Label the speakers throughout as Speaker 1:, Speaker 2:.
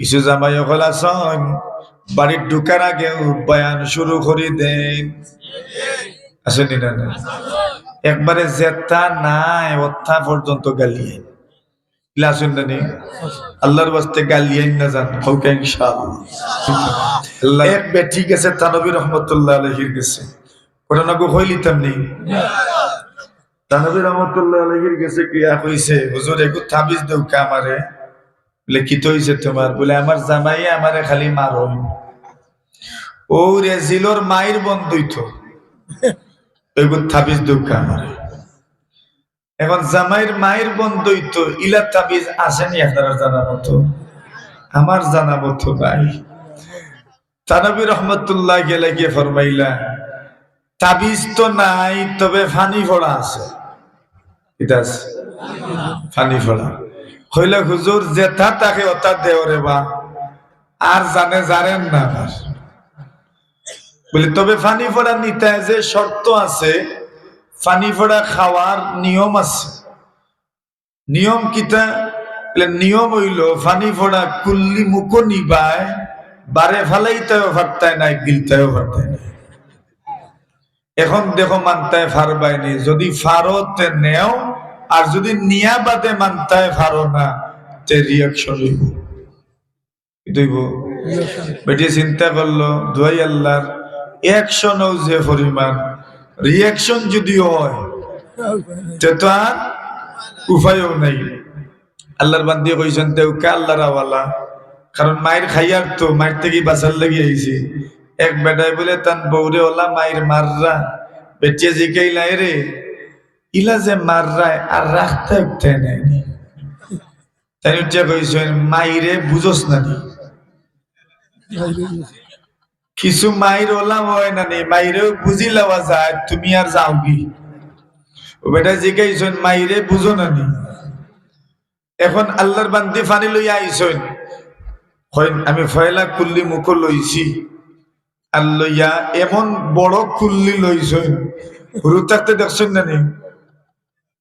Speaker 1: কিছু জামাই হল আসন বাড়ির ঢুকার আগে বয়ান শুরু করে দেন। আসেনি না একবারে জেতা নাই অথা পর্যন্ত গালিয়ে আসেন না নি? আল্লাহর বাস্তে গালিয়েন না যান হোকা ইনশাআল্লাহ। আল্লাহ এক বেটি গেছে তানবী রহমতুল্লাহ আলহির গেছে। ওটা না গো হইলিতাম নেই তানবী রহমতুল্লাহ আলহির গেছে ক্রিয়া কইছে হুজুর একটু তাবিজ দেও আমারে। বলে, কি তো হইছে তোমার? বলে, আমার জামাই আমারে খালি মারন ও রে জিলোর মায়ের বন্ধুই তো। এগুলো তাবিজ দেও কা এখন জামাইয়ের মায়ের বন্ধুই তো, ইলা তাবিজ আসেনি আপনারা জানা মতো। আমার জানা মতো নাই। তানবী রহমতুল্লাহ গেলে গিয়ে ফরমাইলা, তাবিজ তো নাই, তবে ফানি ফোড়া আছে। আছে। ফানি ফোড়া। হইলে হুজুর জেঠা তাকে অতা দেওরে বা। আর জানে জানেন না আবার বলি, তবে ফানি ফোড়া নিতে যে শর্ত আছে, ফানি ফোড়া খাওয়ার নিয়ম আছে। নিয়ম বলে, নিয়ম হইল, ফানি ফোড়া কুল্লি মুখো নিবায়, বারে ফালাইতেও ফারতায় নাই, গিলতেও ফারতায় নাই। এখন দেখো মানতায় ফারবাইনি যদি ফারতে নেও আর যদি নিয়া বাদে মানতায় ফারো না, তে রিয়াকশন হইব। কি হইব? বেটি চিন্তা করল, দুয়াই আল্লাহর অ্যাকশনও যে পরিমাণ। রিয়াকশন যদি হয়, তে তো আর উপায়ও নাই। আল্লাহর বান্দি কইছেন তেও কে আল্লাহর আওয়ালা। কারণ মায়ের খাইয়ার তো, মায়ের থেকে বাঁচার লেগে আইছি। এক বেটাই বলে, তান বৌরে ওলা মায়ের মাররা। বেটিয়ে জিকাইলাই রে ইলা যে মাররায় আর রাখতে উঠতে নেয়নি। তাই উঠে কইছেন মাইরে বুঝোস না নি। কিছু মায়ের ওলাম হয় না নি, মাইরেও বুঝি লওয়া যায়, তুমি আর যাও কি ও বেটা জিকাইছেন মাইরে বুঝো না নি? এখন আল্লাহর বান্দি ফানি লইয়া আইছেন হয়, আমি ফয়লা কুল্লি মুখ লইছি। আর লইয়া এমন বড় কুল্লি লইছেন থাকতে দেখছেন না নি?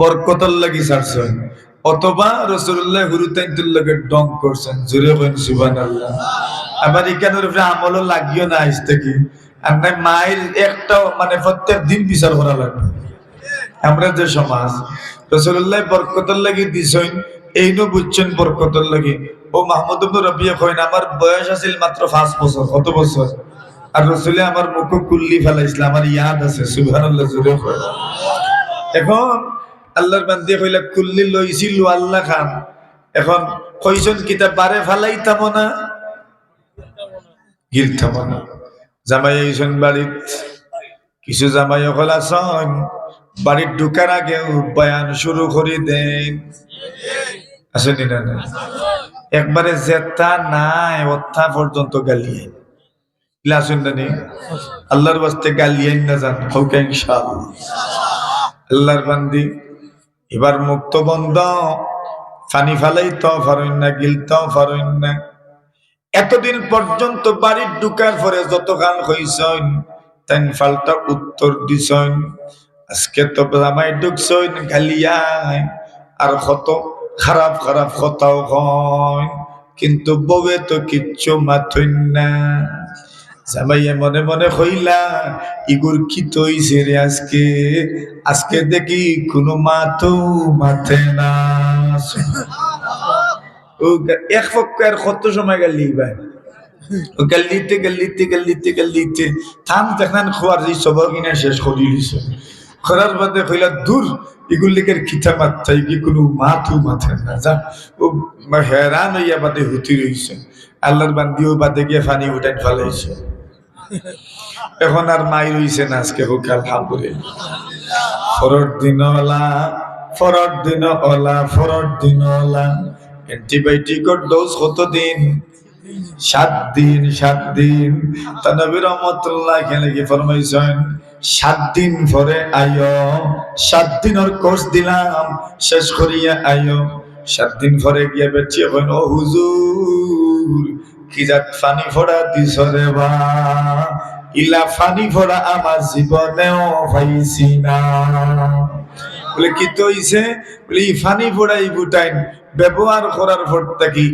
Speaker 1: বরকতর লাগি ছাড়ছেন। অথবা রসুল্লাহ হুরুতাইতুল লগে ডং করছেন। সুবহানাল্লাহ। আমার এখানের উপরে আমলও লাগিও না আজ থেকে। আর নাই মায়ের মানে প্রত্যেক দিন বিচার করা লাগবে। আমরা যে সমাজ রসুল্লাহ বরকতর লাগি দিছেন, এই নো বুঝছেন বরকতর লাগি। ও মাহমুদ রবিয়া কইন, আমার বয়স আছিল মাত্র পাঁচ বছর। কত বছর? আর রসুলে আমার মুখ কুল্লি ফেলাইছিল, আমার ইয়াদ আছে জোরে এখন আল্লাহর বান্দি কইলা কুল্লি লইছিল আল্লাহ খান। এখন কইছেন কিতাব বারে ফালাইতাম না? গিলতাম না। জামাই আইছেন বাড়িত। কিছু জামাই হল আসন বাড়ির ঢুকার আগে বয়ান শুরু করে দেন। আসেনি না না? একবারে জেতা নাই, অথা পর্যন্ত গালিয়ে আসেন না নি? আল্লাহর বাস্তে গালিয়েন না যান। হোক ইনশাআল্লাহ। আল্লাহর বান্দি এবার মুক্ত বন্ধ। ফানি ফালাই তো ফারইন না গিলতাও ফারইন না এতদিন পর্যন্ত বাড়ির ঢুকার পরে যত গান হইছইন তাই ফালটা উত্তর দিছইন আজকে তো জামাই ঢুকছইন গালিয়াই আর কত খারাপ খারাপ কথাও হয় কিন্তু বউয়ে তো কিচ্ছু মাথইন না। জামাইয়ে মনে মনে হইলা ইগুর কি তৈছে রে আজকে? আজকে দেখি কোনো মাথো মাথে না। এক পক্ষের কত সময় গেলি ভাই? ও গল্লিতে গল্লিতে গল্লিতে গল্লিতে থাম দেখান খোয়ার যে সবর কিনা শেষ করি দিছে খরার বাদে কইলা দূর এগুলিকের খিতা মাথায় কি কোনো মাথু মাথে না? যা ও হেরান হইয়া বাদে হুতি রইছে। আল্লাহর বান্দিও বাদে গিয়ে ফানি উঠাই ফেলাইছে। এখন আর মাই রইছে না আজকে হোক, আলহামদুলিল্লাহ। ফরর দিন ওলা, ফরর দিন ওলা, ফরর দিন ওলা। অ্যান্টিবায়োটিকের ডোজ কত দিন সাত দিন সাত দিন। তা নবী রহমতুল্লাহ খেলে কি ফরমাইছেন, সাত দিন পরে আইও সাত দিনের কোর্স দিলাম, শেষ করিয়া আইও সাত দিন পরে গিয়া বেঁচিয়ে হইন ও হুজুর। কি যাত ফানি ফোড়া দিছ রে বা? ইলা ফানি ফোড়া আমার জীবনেও পাইছি না। বলে, কি তো হইছে? বলে, ই ফানি ফোড়াই বুটাইন ব্যবহার করার পর থাকি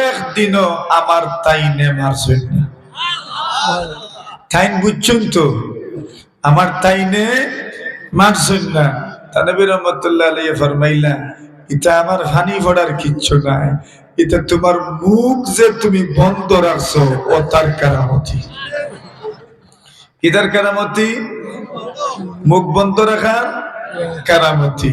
Speaker 1: একদিনও আমার তাইনে মারছেন না। তাইন বুঝছেন তো? আমার তাইনে মারছেন না। তানবী রহমতুল্লাহ আলাইহি ফরমাইলা এটা আমার হানি ফোড়ার কিচ্ছু নাই। এটা তোমার মুখ যে তুমি বন্ধ রাখছো, ও তার কারামতি। ইদার কারামতি? মুখ বন্ধ রাখার কারামতি।